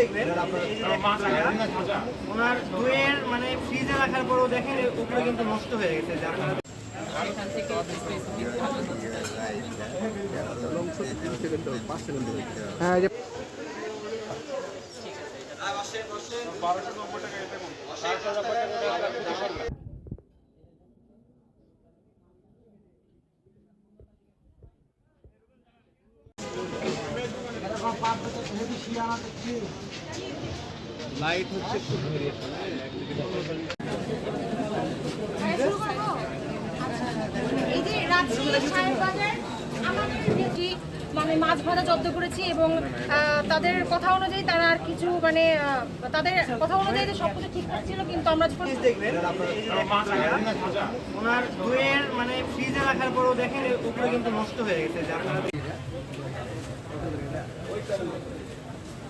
দেখবেন ওনার দইয়ের মানে ফ্রিজে রাখার পরেও দেখেন উপরে কিন্তু নষ্ট হয়ে গেছে যে আপনারা সেখান থেকে স্পেসিফিক ভালো হচ্ছে এই এই যে রাজশাহী সাহেব বাজার আমাদের মানে মাছ ভাড়া জব্দ করেছি এবং তাদের কথা অনুযায়ী তারা আর কিছু মানে তাদের কথা অনুযায়ী যে সব কিছু ঠিকঠাক ছিল কিন্তু আমরা যখন ওনার দইয়ের মানে ফ্রিজে রাখার পরেও দেখেন উপরে কিন্তু নষ্ট হয়ে গেছে যে আপনারা